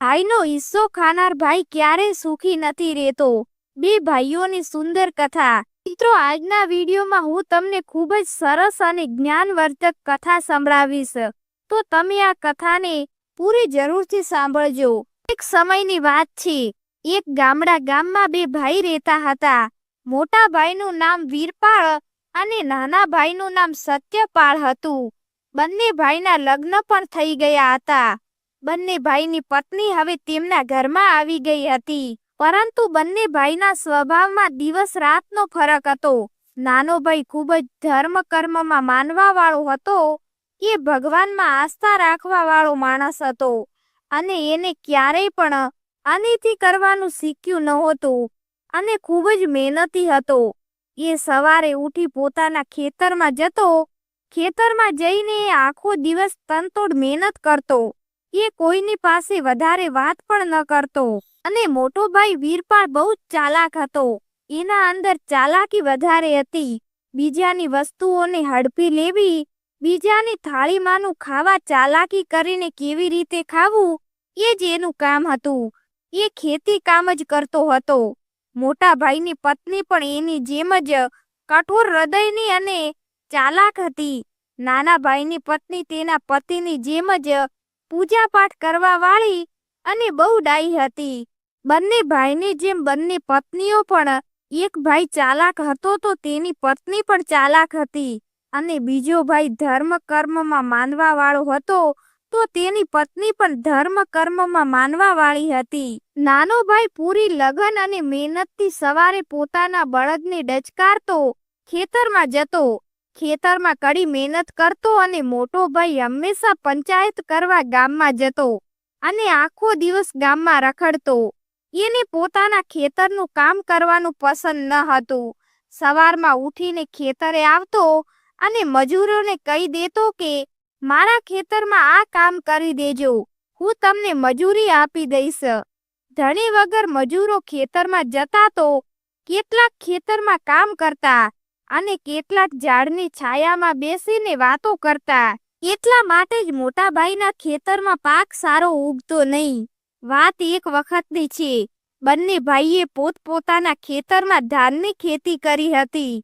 ભાઈનો હિસ્સો ખાનાર ભાઈ ક્યારેય સુખી નથી રહેતો. બે ભાઈઓની સુંદર કથા. મિત્રો, આજના વિડીયોમાં હું તમને ખૂબ જ સરસ અને જ્ઞાનવર્ધક કથા સંભળાવીશ. તો તમે આ કથાને પૂરી જરૂરથી સાંભળજો. એક સમયની વાત છે. એક ગામડા ગામમાં બે ભાઈ રહેતા હતા. મોટા ભાઈનું નામ વીરપાળ અને નાના ભાઈનું નામ સત્યપાળ હતું. બંને ભાઈના લગ્ન પણ થઈ ગયા હતા. બંને ભાઈની પત્ની હવે તેમના ઘરમાં આવી ગઈ હતી. પરંતુ બંને ભાઈના સ્વભાવમાં દિવસ રાતનો ફરક હતો. નાનો ભાઈ ખૂબ જ ધર્મ કર્મમાં માનવા વાળો હતો. એ ભગવાનમાં આસ્થા રાખવા વાળો માણસ હતો. અને એને ક્યારેય પણ અનિતિ કરવાનું શીખ્યું નહોતું. અને ખૂબ જ મહેનતી હતો. એ સવારે ઉઠી પોતાના ખેતરમાં જતો. ખેતરમાં જઈને એ આખો દિવસ તનતોડ મહેનત કરતો. એ કોઈની પાસે વધારે વાત પણ ન કરતો. અને મોટો ભાઈ વીરપાળ બહુ જ ચાલાક હતો. એના અંદર ચાલાકી વધારે હતી. બીજાની વસ્તુઓને હડપી લેવી, બીજાની થાળીમાંનું ખાવા ચાલાકી કરીને કેવી રીતે ખાવું, એ જ એનું કામ હતું. એ ખેતી કામ જ કરતો હતો. મોટા ભાઈની પત્ની પણ એની જેમ જ કઠોર હૃદયની અને ચાલાક હતી. નાના ભાઈની પત્ની તેના પતિની જેમ જ પૂજા પાઠ કરવા વાળી અને બહુ ડાઈ હતી. બંને ભાઈની જેમ બંને પત્નીઓ પણ, એક ભાઈ ચાલાક હતો તો તેની પત્ની પણ ચાલાક હતી. અને બીજો ભાઈ ધર્મ કર્મમાં માનવા વાળો હતો તો તેની પત્ની પણ ધર્મ કર્મમાં માનવા વાળી હતી. નાનો ભાઈ પૂરી લગન અને મહેનતથી સવારે પોતાના બળદને ડચકારતો ખેતરમાં જતો ખેતરમાં કડી મહેનત કરતો અને મોટો ભાઈ હંમેશા પંચાયત કરવા ગામમાં જતો અને આખો દિવસ ગામમાં રખડતો. એને પોતાના ખેતરનું કામ કરવાનું પસંદ ન હતું. સવારમાં ઉઠીને ખેતરે આવતો અને મજૂરોને કહી દેતો કે, મારા ખેતરમાં આ કામ કરી દેજો. હું તમને મજૂરી આપી દઈશ. ધણી વગર મજૂરો ખેતરમાં જતા તો કેટલાક ખેતરમાં કામ કરતા અને કેટલાક ઝાડની છાયામાં બેસીને વાતો કરતા. એટલા માટે જ મોટાભાઈના ખેતરમાં પાક સારો ઉગતો નહીં. વાત એક વખતની છે. બંને ભાઈએ પોતપોતાના ખેતરમાં ધાનની ખેતી કરી હતી.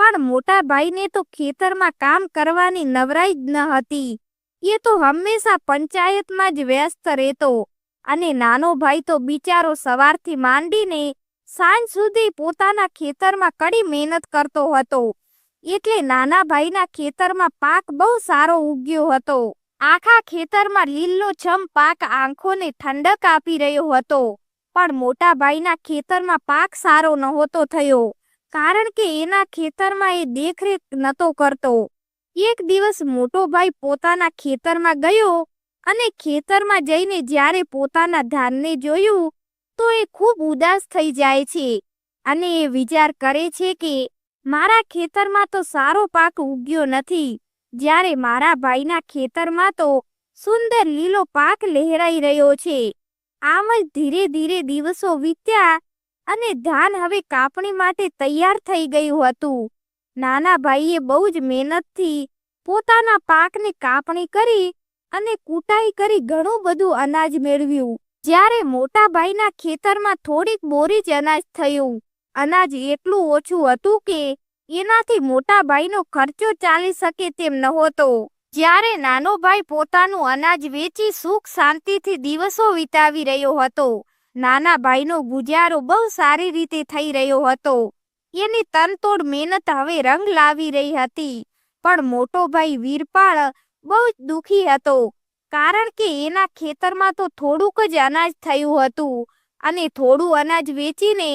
પણ મોટા ભાઈને તો ખેતરમાં કામ કરવાની નવરાઈ જ ન હતી. એ તો હંમેશા પંચાયતમાં જ વ્યસ્ત રહેતો. અને નાનો ભાઈ તો બિચારો સવારથી માંડીને સાંજ સુધી પોતાના ખેતરમાં કડી મહેનત કરતો હતો. એટલે નાના ભાઈના ખેતરમાં પાક બહુ સારો ઉગ્યો હતો. આખા ખેતરમાં લીલો છમ પાક આંખોને ઠંડક આપી રહ્યો હતો. પણ મોટા ભાઈના ખેતરમાં પાક સારો નહોતો થયો. કારણ કે એના ખેતરમાં એ દેખરેખ નતો કરતો. એક દિવસ મોટો ભાઈ પોતાના ખેતરમાં ગયો અને ખેતરમાં જઈને જ્યારે પોતાના ધાનને જોયું તો એ ખૂબ ઉદાસ થઈ જાય છે અને એ વિચાર કરે છે કે મારા ખેતરમાં તો સારો પાક ઉગ્યો નથી. જ્યારે મારા ભાઈના ખેતરમાં તો સુંદર લીલો પાક લહેરાઈ રહ્યો છે. આમ જ ધીરે ધીરે દિવસો વીત્યા અને ધાન હવે કાપણી માટે તૈયાર થઈ ગયું હતું. નાના ભાઈએ બહુ જ મહેનતથી પોતાના પાકની કાપણી કરી અને કૂટાઈ કરી ઘણું બધું અનાજ મેળવ્યું. જ્યારે મોટા ભાઈના ખેતરમાં થોડીક બોરી જ અનાજ થયું. અનાજ એટલું ઓછું હતું કે એનાથી મોટા ભાઈનો ખર્ચો ચાલી શકે તેમ નહોતો. જ્યારે નાનો ભાઈ પોતાનું અનાજ વેચી સુખ શાંતિથી દિવસો વિતાવી રહ્યો હતો. નાના ભાઈનો ગુજારો બહુ સારી રીતે થઈ રહ્યો હતો. એની તનતોડ મહેનત હવે રંગ લાવી રહી હતી. પણ મોટો ભાઈ વીરપાળ બહુ જ દુખી હતો. કારણ કે એના ખેતરમાં તો થોડુંક જ અનાજ થયું હતું અને થોડું અનાજ વેચીને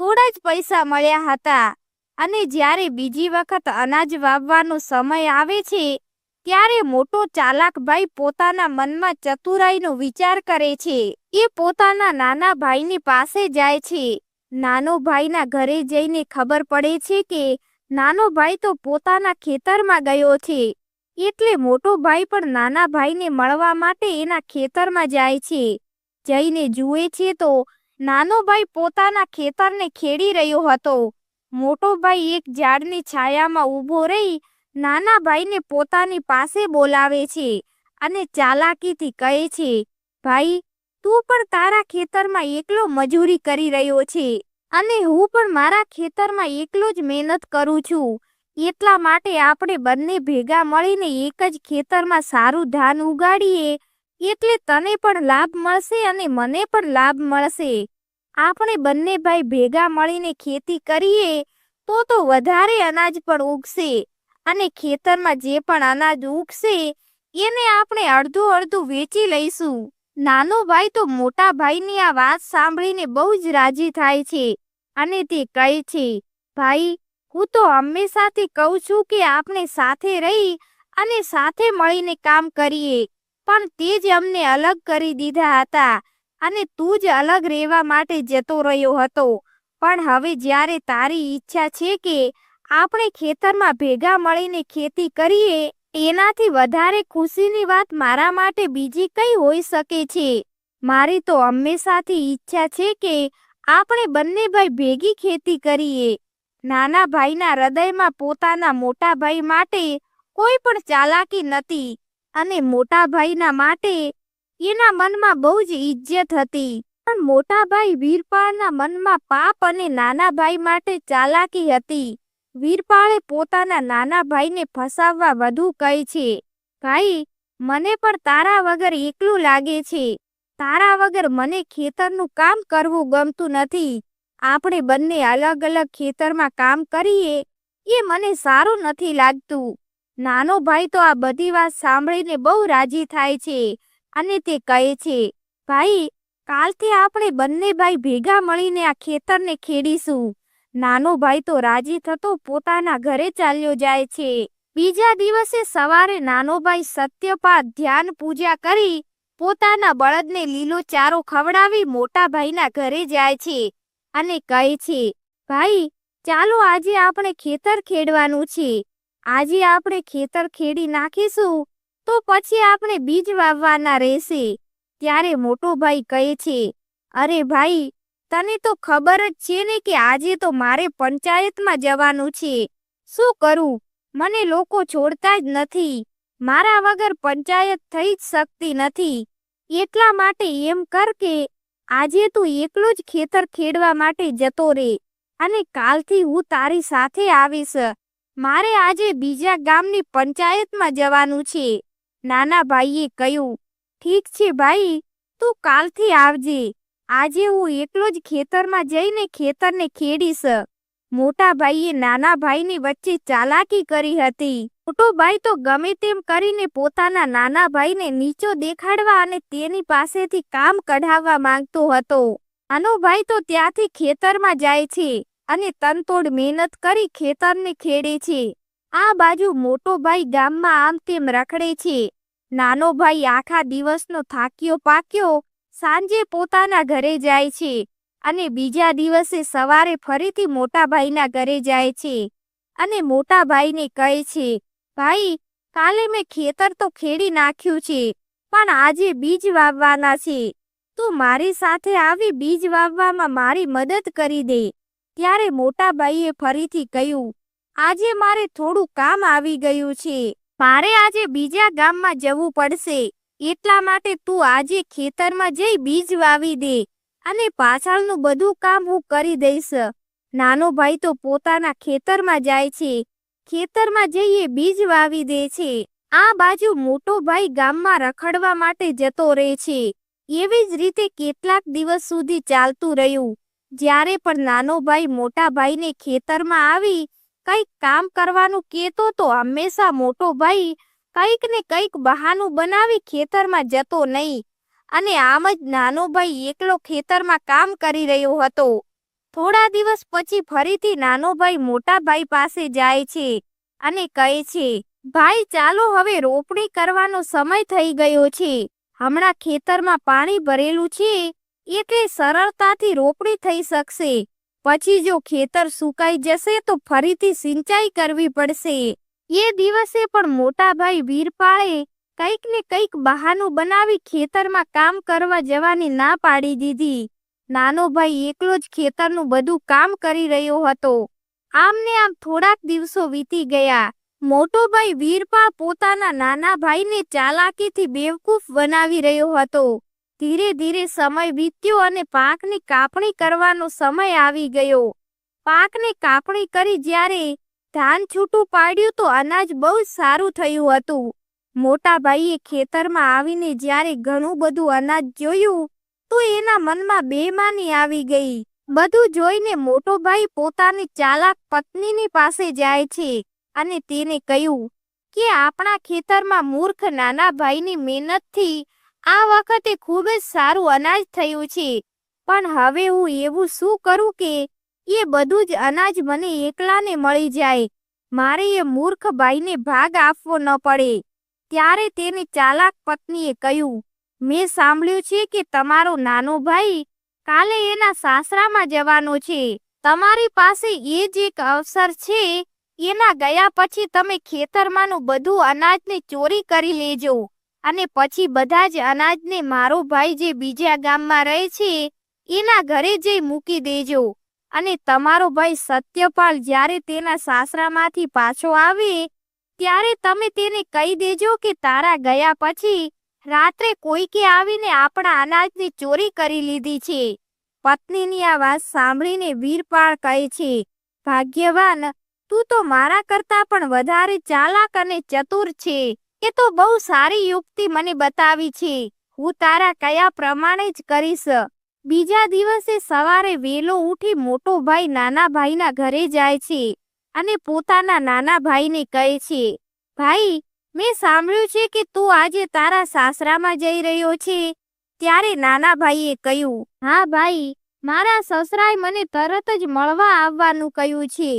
થોડા જ પૈસા મળ્યા હતા. અને જ્યારે બીજી વખત અનાજ વાવવાનો સમય આવે છે, ત્યારે મોટો ચાલાક ભાઈ પોતાના મનમાં ચતુરાઈનો વિચાર કરે છે. એ પોતાના નાના ભાઈની પાસે જાય છે. નાનો ભાઈના ઘરે જઈને ખબર પડે છે કે નાનો ભાઈ તો પોતાના ખેતરમાં ગયો છે. એટલે મોટો ભાઈ પણ નાના ભાઈને મળવા માટે એના ખેતરમાં જાય છે. જઈને જુએ છે તો નાનો ભાઈ પોતાના ખેતરને ખેડી રહ્યો હતો. મોટો ભાઈ એક ઝાડની છાયામાં ઊભો રહી નાના ભાઈને પોતાની પાસે બોલાવે છે અને ચાલાકીથી કહે છે, ભાઈ, તું પણ તારા ખેતરમાં એકલો મજૂરી કરી રહ્યો છે અને હું પણ મારા ખેતરમાં એકલો જ મહેનત કરું છું. એટલા માટે આપણે બંને ભેગા મળીને એક જ ખેતરમાં સારું ધાન ઉગાડીએ, એટલે તને પણ લાભ મળશે અને મને પણ લાભ મળશે. આપણે બંને ભાઈ ભેગા મળીને ખેતી કરીએ, તો તો વધારે અનાજ પણ ઉગશે, અને ખેતરમાં જે પણ અનાજ ઉગશે, એને આપણે અડધું અડધું વેચી લઈશું. નાનો ભાઈ તો મોટા ભાઈની આ વાત સાંભળીને બહુ જ રાજી થાય છે, અને તે કહે છે, ભાઈ હું તો હંમેશાથી કહું છું કે આપણે સાથે રહી અને સાથે મળીને કામ કરીએ. પણ તે જ અમને અલગ કરી દીધા હતા અને તું જ અલગ રહેવા માટે જતો રહ્યો હતો. પણ હવે જ્યારે તારી ઈચ્છા છે કે આપણે ખેતરમાં ભેગા મળીને ખેતી કરીએ, એનાથી વધારે ખુશીની વાત મારા માટે બીજી કઈ હોઈ શકે છે? મારી તો હંમેશાથી ઈચ્છા છે કે આપણે બંને ભાઈ ભેગી ખેતી કરીએ. નાના ભાઈના હૃદયમાં પોતાના મોટા ભાઈ માટે કોઈ પણ ચાલાકી નથી અને મોટા ભાઈના માટે એના મનમાં બહુ જ ઇજ્જત હતી. પણ મોટા ભાઈ વીરપાળના મનમાં પાપ અને નાના ભાઈ માટે ચાલાકી હતી. વીરપાળે પોતાના નાના ભાઈને ફસાવવા વધુ કહે છે, ભાઈ, મને પણ તારા વગર એકલું લાગે છે. તારા વગર મને ખેતરનું કામ કરવું ગમતું નથી. આપણે બંને અલગ અલગ ખેતરમાં કામ કરીએ, એ મને સારું નથી લાગતું. નાનો ભાઈ તો આ બધી વાત સાંભળીને બહુ રાજી થાય છે અને તે કહે છે, ભાઈ, કાલથી આપણે બંને ભાઈ ભેગા મળીને આ ખેતરને ખેડીશું. નાનો ભાઈ તો રાજી થતો પોતાના ઘરે ચાલ્યો જાય છે. બીજા દિવસે સવારે નાનો ભાઈ સત્યપાદ ધ્યાન પૂજા કરી પોતાના બળદને લીલો ચારો ખવડાવી મોટા ભાઈના ઘરે જાય છે. અને કહે છે, ભાઈ, ચાલો આજે આપણે ખેતર ખેડવાનું છે. આજે આપણે ખેતર ખેડી નાખીશું, તો પછી આપણે બીજ વાવવાના રહેશે. ત્યારે મોટો ભાઈ કહે છે, અરે ભાઈ, તને તો ખબર જ છે ને કે આજે તો મારે પંચાયતમાં જવાનું છે. શું કરું? મને લોકો છોડતા જ નથી. મારા વગર પંચાયત થઈ જ શકતી નથી. એટલા માટે એમ કર કે આજે તું એકલો જ ખેતર ખેડવા માટે જતો રે અને કાલથી હું તારી સાથે આવીશ. મારે આજે બીજા ગામની પંચાયતમાં જવાનું છે. નાના ભાઈએ કહ્યું, ઠીક છે ભાઈ, તું કાલથી આવજે. આજે હું એકલો જ ખેતરમાં જઈને ખેતરને ખેડીશ. મોટા ભાઈએ નાના ભાઈની વચ્ચે ચાલાકી કરી હતી. મોટો ભાઈ તો ગમે તેમ કરીને પોતાના નાના ભાઈને નીચો દેખાડવા અને તેની પાસેથી કામ કઢાવવા માંગતો હતો. નાનો ભાઈ તો ત્યાંથી ખેતરમાં જાય છે અને તનતોડ મહેનત કરી ખેતરને ખેડે છે. આ બાજુ મોટો ભાઈ ગામમાં આમ તેમ રખડે છે. નાનો ભાઈ આખા દિવસનો થાક્યો પાક્યો, સાંજે પોતાના ઘરે જાય છે. અને બીજા દિવસે સવારે ફરીથી મોટાભાઈના ઘરે જાય છે. અને મોટાભાઈને કહે છે, ભાઈ, કાલે મેં ખેતર તો ખેડી નાખ્યું છે, પણ આજે બીજ વાવવાના છે. તું મારી સાથે આવી બીજ વાવવામાં મારી મદદ કરી દે. ત્યારે મોટાભાઈએ ફરીથી કહ્યું, આજે મારે થોડું કામ આવી ગયું છે. મારે આજે બીજા ગામમાં જવું પડશે. એટલા માટે તું આજે ખેતરમાં જઈ બીજ વાવી દે. અને પાછળનું બધું કામ હું કરી દઈશ. નાનો ભાઈ તો પોતાના ખેતરમાં જાય છે. ખેતરમાં જઈએ, બીજ વાવી દે છે. આ બાજુ મોટો ભાઈ ગામમાં રખડવા માટે જતો રહે છે. એવી જ રીતે કેટલાક દિવસ સુધી ચાલતું રહ્યું. જ્યારે પણ નાનો ભાઈ મોટા ભાઈને ખેતરમાં આવી, કંઈક કામ કરવાનું કહેતો તો હંમેશા મોટો ભાઈ કંઈક ને કંઈક બહાનું બનાવી ખેતરમાં જતો નહીં. અને આમ જ નાનો ભાઈ એકલો ખેતરમાં કામ કરી રહ્યો હતો. થોડા દિવસ પછી ફરીથી નાનો ભાઈ મોટા ભાઈ પાસે જાય છે અને કહે છે, ભાઈ, ચાલો હવે રોપણી કરવાનો સમય થઈ ગયો છે. હમણાં ખેતરમાં પાણી ભરેલું છે, એટલે સરળતાથી રોપણી થઈ શકશે. પછી જો ખેતર સુકાઈ જશે તો ફરીથી સિંચાઈ કરવી પડશે. એ દિવસે પણ મોટા ભાઈ વીરપાળે કંઈક ને કંઈક બહાનું બનાવી ખેતરમાં કામ કરવા જવાની ના પાડી દીધી. નાનો ભાઈ એકલો જ ખેતરનું બધું કામ કરી રહ્યો હતો. આમને આમ થોડાક દિવસો વીતી ગયા. મોટો ભાઈ વીરપાળ પોતાના નાના ભાઈને ચાલાકીથી બેવકૂફ બનાવી રહ્યો હતો. ધીરે ધીરે સમય વીત્યો અને પાકની કાપણી કરવાનો સમય આવી ગયો. પાકની કાપણી કરી જ્યારે ધાન છૂટું પાડ્યું તો અનાજ બહુ સારું થયું હતું. મોટા ભાઈએ ખેતરમાં આવીને જ્યારે ઘણું બધું અનાજ જોયું, તો એના મનમાં બેમાની આવી ગઈ. બધું જોઈને મોટો ભાઈ પોતાની ચાલાક પત્નીની પાસે જાય છે અને તેને કહ્યું કે આપણા ખેતરમાં મૂર્ખ નાના ભાઈની મહેનતથી આ વખતે ખૂબ જ સારું અનાજ થયું છે. પણ હવે હું એવું શું કરું કે એ બધું જ અનાજ મને એકલાને મળી જાય. મારે એ મૂર્ખ ભાઈને ભાગ આપવો ન પડે. ત્યારે તેની ચાલાક પત્નીએ કહ્યું, મેં સાંભળ્યું છે કે તમારો નાનો ભાઈ કાલે એના સાસરામાં જવાનો છે. તમારી પાસે એ જ એક અવસર છે. એના ગયા પછી તમે ખેતરમાંનું બધું અનાજને ચોરી કરી લેજો. અને પછી બધા જ અનાજને મારો ભાઈ જે બીજા ગામમાં રહે છે, એના ઘરે જઈ મૂકી દેજો. અને તમારો ભાઈ સત્યપાલ જ્યારે તેના સાસરામાંથી પાછો આવે ત્યારે તમે તેને કહી દેજો કે તારા ગયા પછી રાત્રે કોઈકે આવીને આપણા અનાજની ચોરી કરી લીધી છે. પત્નીની આ વાત સાંભળીને વીરપાળ કહે છે, ભાગ્યવાન, તું તો મારા કરતા પણ વધારે ચાલાક અને ચતુર છે. એ તો બહુ સારી યુક્તિ મને બતાવી છે. હું તારા કયા પ્રમાણે જ કરીશ. બીજા દિવસે સવારે વેલો ઉઠી મોટો ભાઈ નાના ભાઈના ઘરે જાય છે. અને પોતાના નાના ભાઈને કહે છે, ભાઈ, મેં સાંભળ્યું છે કે તું આજે તારા સાસરામાં જઈ રહ્યો છે. ત્યારે નાના ભાઈએ કહ્યું, હા ભાઈ, મારા સસરાએ મને તરત જ મળવા આવવાનું કહ્યું છે.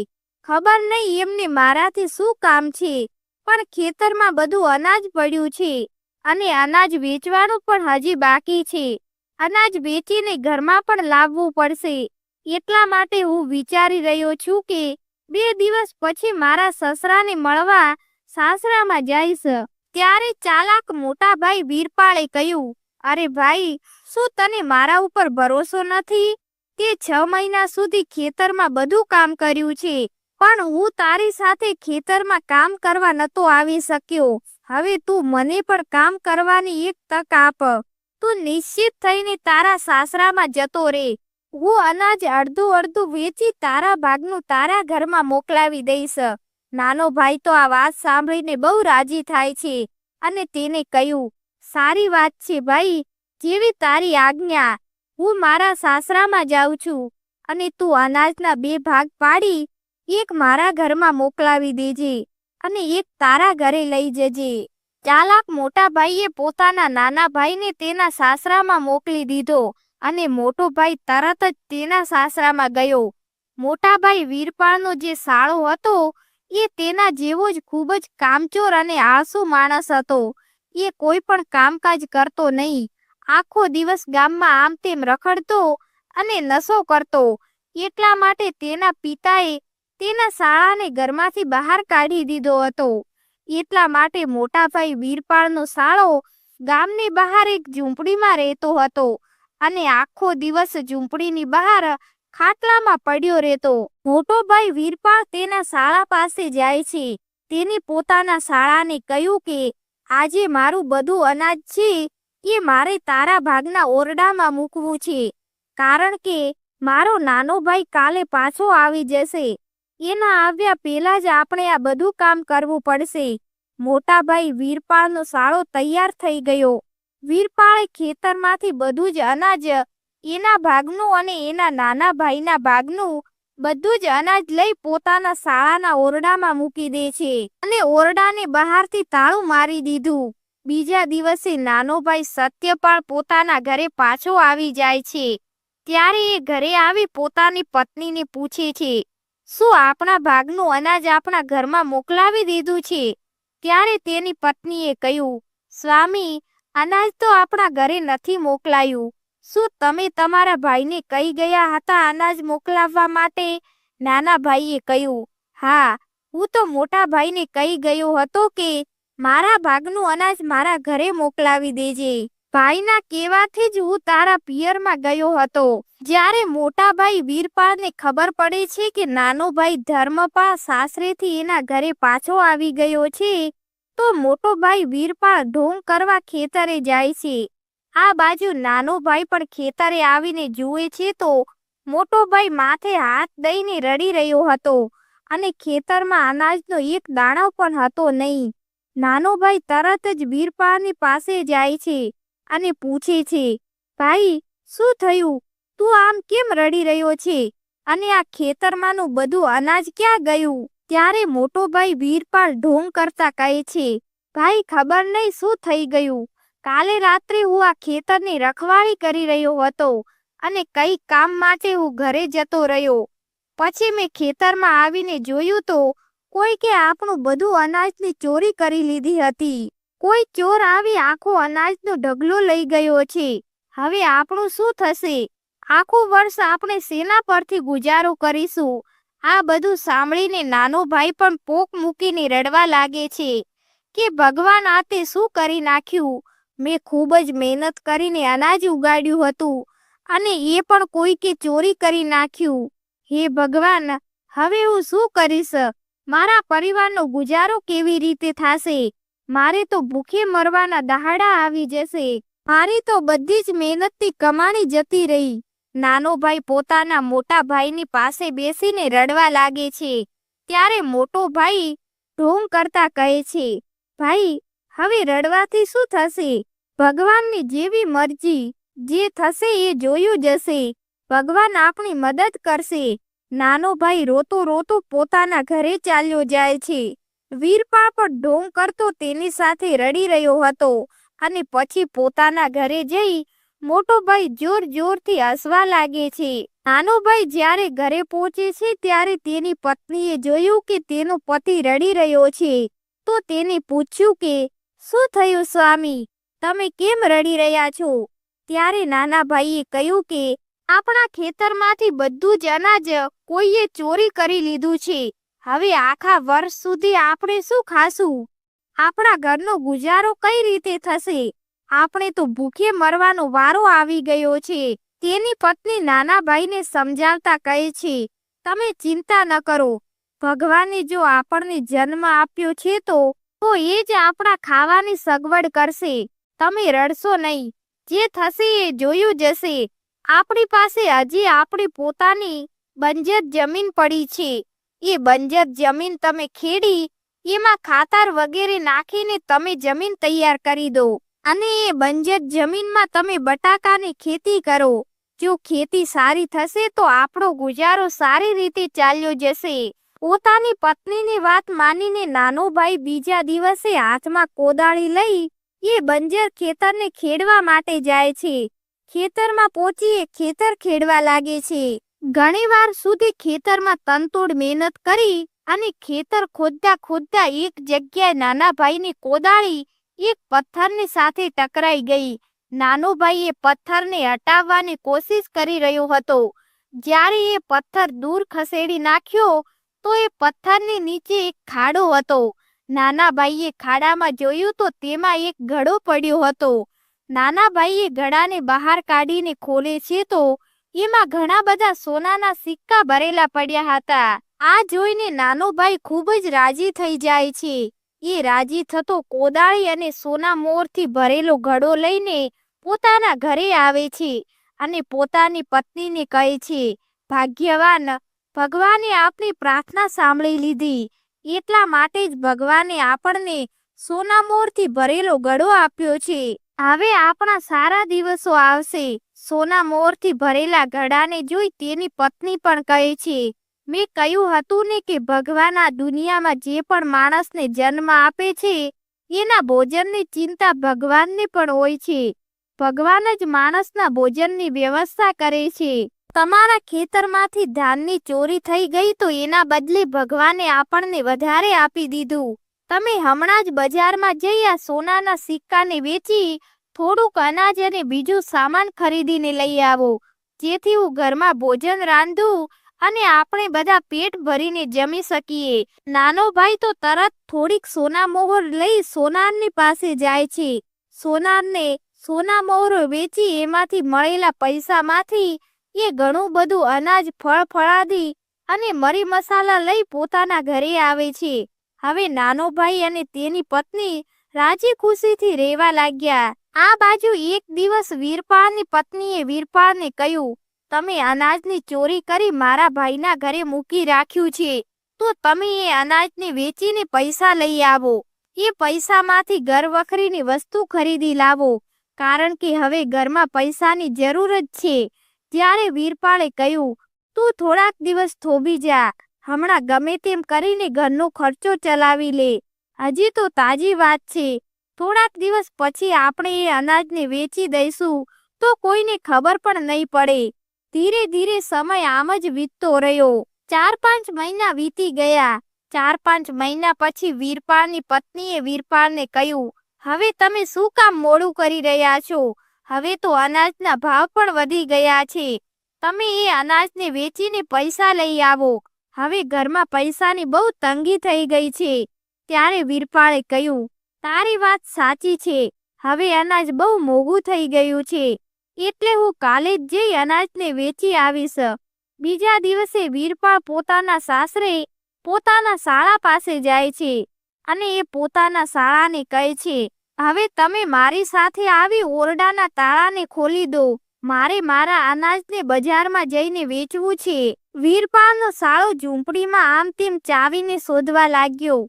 ખબર નહીં એમને મારાથી શું કામ છે, પણ ખેતરમાં બધું અનાજ પડ્યું છે અને અનાજ વેચવાનું પણ હજી બાકી છે. અનાજ વેચીને ઘરમાં પણ લાવવું પડશે. એટલા માટે હું વિચારી રહ્યો છું કે બે દિવસ પછી મારા સસરાને મળવા સાસરામાં જઈશ ત્યારે ચાલાક મોટા ભાઈ વીરપાળે કહ્યું, અરે ભાઈ, શું તને મારા ઉપર ભરોસો નથી? તે છ મહિના સુધી ખેતરમાં બધું કામ કર્યું છે, પણ હું તારી સાથે ખેતરમાં કામ કરવા નતો આવી શક્યો. હવે તું મને પણ કામ કરવાની એક તક આપ. તું નિશ્ચિત થઈને તારા સાસરામાં જતો રે. હું અનાજ અડધું અડધું વેચી તારા ભાગનું તારા ઘરમાં મોકલાવી દઈશ. નાનો ભાઈ તો આ વાત સાંભળીને બહુ રાજી થાય છે અને તેને કહ્યું, સારી વાત છે ભાઈ, જેવી તારી આજ્ઞા. હું મારા સાસરામાં જાઉં છું અને તું અનાજના બે ભાગ પાડી, એક મારા ઘરમાં મોકલાવી દેજે અને એક તારા ઘરે લઈ જજે. ચાલાક મોટા ભાઈએ પોતાના નાના ભાઈને તેના સાસરામાં મોકલી દીધો. અને મોટો ભાઈ તરત જ તેના સાસરામાં ગયો. મોટા ભાઈ વીરપાળનો જે સાળો હતો, એ તેના જેવો જ ખૂબ જ કામચોર અને આળસુ માણસ હતો. એ કોઈ પણ કામકાજ કરતો નહીં. આખો દિવસ ગામમાં આમ તેમ રખડતો અને નશો કરતો. એટલા માટે તેના પિતાએ તેના શાળાને ઘરમાંથી બહાર કાઢી દીધો હતો. એટલા માટે મોટાભાઈ વીરપાળનો શાળો ગામની બહાર એક ઝૂંપડીમાં રહેતો હતો. અને આખો દિવસ ઝૂંપડીની બહાર ખાટલામાં પડ્યો રહેતો. મોટો ભાઈ વીરપાળ તેના શાળા પાસે જાય છે. તેને પોતાના શાળાને કહ્યું કે, આજે મારું બધું અનાજ છે, એ મારે તારા ભાગના ઓરડામાં મૂકવું છે. કારણ કે, મારો નાનો ભાઈ કાલે પાછો આવી જશે. એના આવ્યા પહેલા જ આપણે આ બધું કામ કરવું પડશે. મોટા ભાઈ વીરપાળનો શાળો તૈયાર થઈ ગયો. વીરપાળે ખેતરમાંથી બધું જ અનાજ, એના ભાગનું અને એના નાના ભાઈના ભાગનું બધું જ અનાજ લઈ પોતાના શાળાના ઓરડામાં મૂકી દે છે અને ઓરડાને બહારથી તાળું મારી દીધું. બીજા દિવસે નાનો ભાઈ સત્યપાળ પોતાના ઘરે પાછો આવી જાય છે. ત્યારે એ ઘરે આવી પોતાની પત્નીને પૂછે છે, શું આપણા ભાગનું અનાજ આપણા ઘરમાં મોકલાવી દીધું છે? ત્યારે તેની પત્નીએ કહ્યું, સ્વામી અનાજ તો આપણા ઘરે નથી મોકલાયું. શું તમે તમારા ભાઈને કહી ગયા હતા અનાજ મોકલાવવા માટે? નાના ભાઈએ કહ્યું, હા, હું તો મોટા ભાઈને કહી ગયો હતો કે મારા ભાગનું અનાજ મારા ઘરે મોકલાવી દેજે. ભાઈના કહેવાથી જ હું તારા પિયરમાં ગયો હતો. જ્યારે મોટા ભાઈ વીરપાળને ખબર પડે છે કે નાનો ભાઈ ધર્મપાળ સાસરેથી એના ઘરે પાછો આવી ગયો છે તો મોટો ભાઈ વીરપાળ ઢોંગ કરવા ખેતરે જાય છે. આ બાજુ નાનો ભાઈ પણ ખેતરે આવીને જુએ છે તો મોટો ભાઈ માથે હાથ દઈને રડી રહ્યો હતો અને ખેતરમાં અનાજનો એક દાણો પણ હતો નહીં. નાનો ભાઈ તરત જ વીરપાળની પાસે જાય છે અને પૂછે છે, ભાઈ, શું થયું? તું આમ કેમ રડી રહ્યો છે? અને આ ખેતરમાંનું બધું અનાજ ક્યાં ગયું? ત્યારે મોટો ભાઈ વીરપાળ ઢોંગ કરતા કહે છે, ભાઈ, ખબર નહીં શું થઈ ગયું? કાલે રાત્રે હું આ ખેતરની રખવાળી કરી રહ્યો હતો અને કઈ કામ માટે હું ઘરે જતો રહ્યો. પછી મેં ખેતરમાં આવીને જોયું તો કોઈ કે આપણું બધું અનાજની ચોરી કરી લીધી હતી. કોઈ ચોર આવી આખો અનાજનો ઢગલો લઈ ગયો છે. હવે આપણું શું થશે? આખું વર્ષ આપણે સેના પરથી ગુજારો કરીશું. આ બધું સાંભળીને નાનો ભાઈ પણ પોક મૂકીને રડવા લાગે છે કે ભગવાન આ તે શું કરી નાખ્યું? મેં ખૂબ જ મહેનત કરીને અનાજ ઉગાડ્યું હતું અને એ પણ કોઈકે ચોરી કરી નાખ્યું. હે ભગવાન, હવે હું શું કરીશ? મારા પરિવારનો ગુજારો કેવી રીતે થશે? મારે તો ભૂખે મરવાના દહાડા આવી જશે. મારી તો બધી જ મહેનતથી કમાણી જતી રહી. નાનો ભાઈ પોતાના મોટા ભાઈની પાસે બેસીને રડવા લાગે છે. ત્યારે મોટો ભાઈ ઢોંગ કરતા કહે છે, ભાઈ, હવે રડવાથી શું થશે? ભગવાનની જેવી મરજી, જે થશે એ જોયું જશે ભગવાન આપણી મદદ કરશે. નાનો ભાઈ રોતો રોતો પોતાના ઘરે ચાલ્યો જાય છે. વીરપા પણ ઢોંગ કરતો તેની સાથે રડી રહ્યો હતો અને પછી પોતાના ઘરે જઈ મોટો ભાઈ જોર જોરથી હસવા લાગે છે. નાનો ભાઈ જ્યારે ઘરે પહોંચે છે ત્યારે તેની પત્નીએ જોયું કે તેનો પતિ રડી રહ્યો છે. તો તેને પૂછ્યું કે, શું થયું સ્વામી? તમે કેમ રડી રહ્યા છો? ત્યારે નાના ભાઈએ કહ્યું કે, આપણા ખેતરમાંથી બધું જ અનાજ કોઈએ ચોરી કરી લીધું છે. હવે આખા વર્ષ સુધી આપણે શું ખાશું? આપણા ઘરનો ગુજારો કઈ રીતે થશે? આપણે તો ભૂખે મરવાનો વારો આવી ગયો છે. તેની પત્ની નાના ભાઈને સમજાવતા કહે છે, તમે ચિંતા ન કરો. ભગવાને જો આપણને જન્મ આપ્યો છે તો તો એ જ આપણા ખાવાની સગવડ કરશે. તમે રડશો નહીં. જે થશે એ જોયું જશે. આપણી પાસે હજી આપણી પોતાની બંજર જમીન પડી છે. એ બંજર જમીન તમે ખેડી, એમાં ખાતર વગેરે નાખીને તમે જમીન તૈયાર કરી દો. અને એ બંજર જમીનમાં તમે બટાકાની ખેતી કરો. જો ખેતી સારી થશે તો આપણો ગુજારો સારી રીતે ચાલ્યો જશે. પોતાની પત્નીની વાત માનીને નાનો ભાઈ બીજા દિવસે હાથમાં કોદાળી લઈ એ બંજર ખેતરને ખેડવા માટે જાય છે. ખેતરમાં પહોંચી એ ખેતર ખેડવા લાગે છે. ઘણીવાર સુધી ખેતરમાં તનતોડ મહેનત કરી અને ખેતર ખોદતા ખોદતા એક જગ્યાએ નાના ભાઈની કોદાળી એક પથ્થરની સાથે ટકરાઈ ગઈ. નાનો ભાઈ એ પથ્થરને હટાવવાની કોશિશ કરી રહ્યો હતો. જ્યારે એ પથ્થર દૂર ખસેડી નાખ્યો, તો એ પથ્થરની નીચે એક ખાડો હતો. નાના ભાઈએ ખાડામાં જોયું તો તેમાં એક ઘડો પડ્યો હતો. નાના ભાઈએ ઘડાને બહાર કાઢીને ખોલે છે તો એમાં ઘણા બધા સોનાના સિક્કા ભરેલા પડ્યા હતા. આ જોઈને નાનો ભાઈ ખૂબ જ રાજી થઈ જાય છે. એ રાજી થતો કોદાળી અને સોના મોરથી ભરેલો ઘડો લઈને પોતાના ઘરે આવે છે અને પોતાની પત્નીને કહે છે, ભાગ્યવાન, ભગવાને આપની પ્રાર્થના સાંભળી લીધી. એટલા માટે જ ભગવાને આપણને સોના મોરથી ભરેલો ગળો આપ્યો છે. હવે આપણા સારા દિવસો આવશે. સોના મોરથી ભરેલા ગળાને જોઈ તેની પત્ની પણ કહે છે મેં કહ્યું હતું ને કે ભગવાન આ દુનિયામાં જે પણ માણસને જન્મ આપે છે, એના ભોજનની ચિંતા ભગવાનને પણ હોય છે. ભગવાન જ માણસના ભોજનની વ્યવસ્થા કરે છે. તમારા ખેતરમાંથી ધાનની ચોરી થઈ ગઈ તો એના બદલે ભગવાને આપણને વધારે આપી દીધું. તમે હમણાં જ બજારમાં જઈ આ સોનાના સિક્કાને વેચી, થોડુંક અનાજ અને બીજું સામાન ખરીદીને લઈ આવો. જેથી હું ઘરમાં ભોજન રાંધું અને આપણે બધા પેટ ભરીને જમી શકીએ. નાનો ભાઈ તો તરત થોડીક સોના મોહર લઈ સોનારની પાસે જાય છે. સોનારને સોના મોહરો વેચી એમાંથી મળેલા પૈસામાંથી એ ઘણું બધું અનાજ, ફળ ફળાદી અને મરી મસાલા લઈ પોતાના ઘરે આવે છે. હવે નાનો ભાઈ અને તેની પત્ની રાજી ખુશીથી રહેવા લાગ્યા. આ બાજુ એક દિવસ વીરપાળની પત્નીએ વીરપાળને કહ્યું તમે અનાજની ચોરી કરી મારા ભાઈના ઘરે મૂકી રાખ્યું છે, તો તમે એ અનાજને વેચીને પૈસા લઈ આવો. એ પૈસામાંથી ઘર વખરીની વસ્તુ ખરીદી લાવો, કારણ કે હવે ઘરમાં પૈસાની જરૂર જ છે. ત્યારે વીરપાળે કહ્યું, તું થોડાક દિવસ થોભી જા, હમણાં ગમે તેમ કરીને ઘરનો ખર્ચો ચલાવી લે. હજી તો તાજી વાત છે. થોડાક દિવસ પછી આપણે એ અનાજને વેચી દઈશું, તો કોઈને ખબર પણ નહીં પડે. ધીરે ધીરે સમય આમ જ વીતતો રહ્યો. ચાર પાંચ મહિના વીતી ગયા. ચાર પાંચ મહિના પછી વીરપાળની પત્નીએ વીરપાળને કહ્યું, હવે તમે શું કામ મોડું કરી રહ્યા છો? હવે તો અનાજના ભાવ પણ વધી ગયા છે. તમે એ અનાજને વેચીને પૈસા લઈ આવો. હવે ઘરમાં પૈસાની બહુ તંગી થઈ ગઈ છે. ત્યારે વીરપાળે કહ્યું, તારી વાત સાચી છે. હવે અનાજ બહુ મોંઘું થઈ ગયું છે. એટલે હું કાલે જ જઈ અનાજને વેચી આવીશ. બીજા દિવસે વીરપાળ પોતાના સાસરે, પોતાના શાળા પાસે જાય છે અને એ પોતાના શાળાને કહે છે, હવે તમે મારી સાથે આવી ઓરડાના તાળાને ખોલી દો. મારે મારા અનાજને બજારમાં જઈને વેચવું છે. વીરપાળનો સાળો ઝૂંપડીમાં આમ તેમ ચાવીને શોધવા લાગ્યો.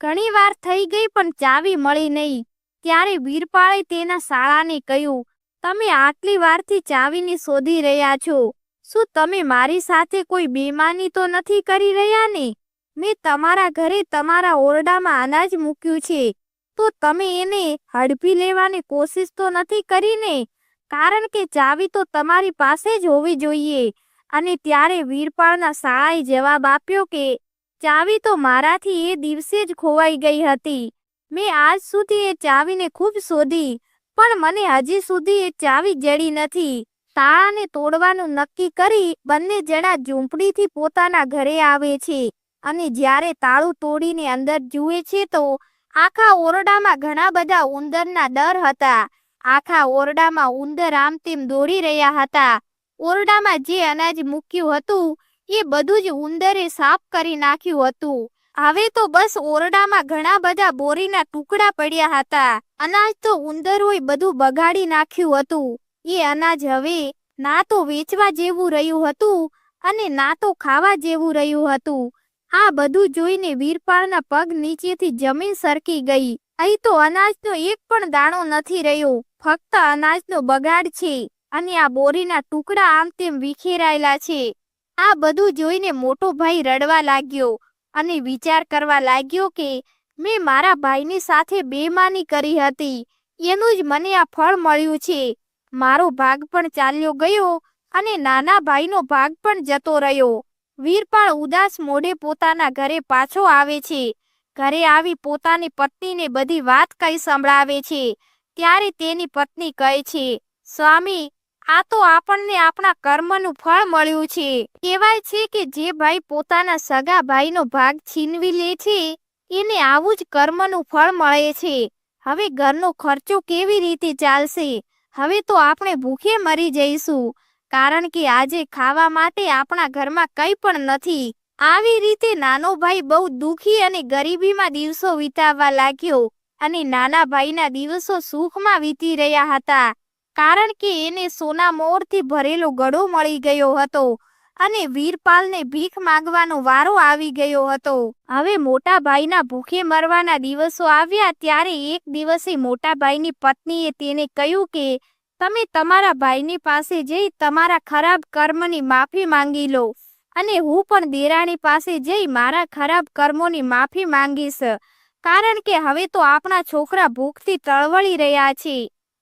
ઘણી વાર થઈ ગઈ પણ ચાવી મળી નહીં. ત્યારે વીરપાળે તેના શાળાને કહ્યું તમે આટલી વારથી ચાવીને શોધી રહ્યા છો. શું તમે મારી સાથે કોઈ બેમાની તો નથી કરી રહ્યા ને મેં તમારા ઘરે તમારા ઓરડામાં અનાજ મૂક્યું છે. તો તમે એને હડપી લેવાની કોશિશ તો નથી કરીને? કારણ કે ચાવી તો તમારી પાસે જ હોવી જોઈએ. અને ત્યારે વીરપાળના શાળાએ જવાબ આપ્યો કે, ચાવી તો મારાથી એ દિવસે જ ખોવાઈ ગઈ હતી. મેં આજ સુધી એ ચાવીને ખૂબ શોધી. પણ મને હજી સુધી એ ચાવી જડી નથી. તાળાને તોડવાનું નક્કી કરી બંને જણા ઝૂંપડીથી પોતાના ઘરે આવે છે અને જ્યારે તાળું તોડીને અંદર જુએ છે તો આખા ઓરડામાં ઘણા બધા ઉંદરના ડર હતા. આખા ઓરડામાં ઉંદર આમ તેમ દોડી રહ્યા હતા. ઓરડામાં જે અનાજ મૂક્યું હતું એ બધું જ ઉંદરે સાફ કરી નાખ્યું હતું. હવે તો બસ ઓરડામાં ઘણા બધા બોરીના ટુકડા પડ્યા હતા. અનાજ તો ઉંદરોએ બધું બગાડી નાખ્યું હતું. એ અનાજ હવે ના તો વેચવા જેવું રહ્યું હતું અને ના તો ખાવા જેવું રહ્યું હતું. આ બધું જોઈને વીરપાળના પગ નીચેથી જમીન સરકી ગઈ. અહીં તો અનાજનો એક પણ દાણો નથી રહ્યો. ફક્ત અનાજનો બગાડ છે અને આ બોરીના ટુકડા આમ તેમ વિખેરાયેલા છે. આ બધું જોઈને મોટો ભાઈ રડવા લાગ્યો. અને વિચાર કરવા લાગ્યો કે મેં મારા ભાઈની સાથે બેમાની કરી હતી. એનું જ મને આ ફળ મળ્યું છે. મારો ભાગ પણ ચાલ્યો ગયો અને નાના ભાઈનો ભાગ પણ જતો રહ્યો. વીરપાળ ઉદાસ મોઢે પોતાના ઘરે પાછો આવે છે. ઘરે આવી પોતાની પત્નીને બધી વાત કઈ સંભળાવે છે. ત્યારે તેની પત્ની કહે છે, સ્વામી આ તો આપણને આપણા કર્મનું ફળ મળ્યું છે. કહેવાય છે કે જે ભાઈ પોતાના સગા ભાઈનો ભાગ છીનવી લે છે, એને આવું જ કર્મનું ફળ મળે છે. હવે ઘરનો ખર્ચો કેવી રીતે ચાલશે? હવે તો આપણે ભૂખે મરી જઈશું. કારણ કે આજે ખાવા માટે આપણા ઘરમાં કંઈ પણ નથી. આવી રીતે નાનો ભાઈ બહુ દુખી અને ગરીબીમાં દિવસો વિતાવવા લાગ્યો અને નાના ભાઈના દિવસો સુખમાં વીતી રહ્યા હતા. કારણ કે એને સોના મોરથી ભરેલો ગળો મળી ગયો હતો અને વીરપાલને ભીખ માંગવાનો વારો આવી ગયો હતો. હવે મોટા ભાઈના ભૂખે મરવાના દિવસો આવ્યા ત્યારે એક દિવસે મોટા ભાઈની પત્નીએ તેને કહ્યું કે, તમે તમારા ભાઈની પાસે જઈ તમારા ખરાબ કર્મની માફી માંગી લો અને હું પણ દેરાણી પાસે જઈ મારા ખરાબ કર્મોની માફી માંગીશ. કારણ કે હવે તો આપણા છોકરા ભૂખથી તળવળી રહ્યા છે.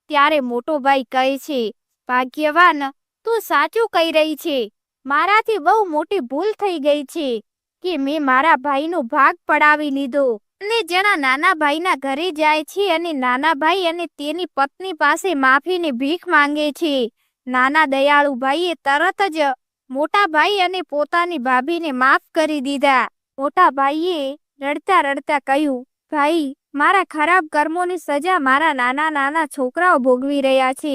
ત્યારે મોટો ભાઈ કહે છે, ભાગ્યવાન, તું સાચું કહી રહી છે. મારાથી બહુ મોટી ભૂલ થઈ ગઈ છે કે મેં મારા ભાઈનો ભાગ પડાવી લીધો અને જેના નાના ભાઈના ઘરે જાય છે અને નાના ભાઈ અને તેની પત્ની પાસે માફીની ભીખ માંગે છે. નાના દયાળુ ભાઈએ તરત જ મોટા ભાઈ અને પોતાની ભાભીને માફ કરી દીધા. મોટા ભાઈએ રડતા રડતા કહ્યું, ભાઈ મારા ખરાબ કર્મોની સજા મારા નાના નાના છોકરાઓ ભોગવી રહ્યા છે.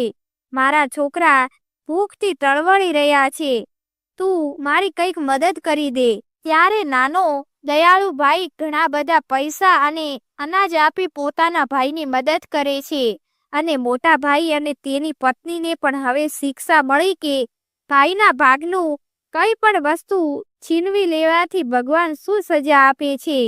મારા છોકરા ભૂખથી તળવળી રહ્યા છે. તું મારી કંઈક મદદ કરી દે. ત્યારે નાનો દયાળુ ભાઈ ઘણા બધા પૈસા અને અનાજ આપી પોતાના ભાઈની મદદ કરે છે અને મોટા ભાઈ અને તેની પત્નીને પણ હવે શિક્ષા મળી કે ભાઈના ભાગનું કંઈ પણ વસ્તુ છીનવી લેવાથી ભગવાન શું સજા આપે છે?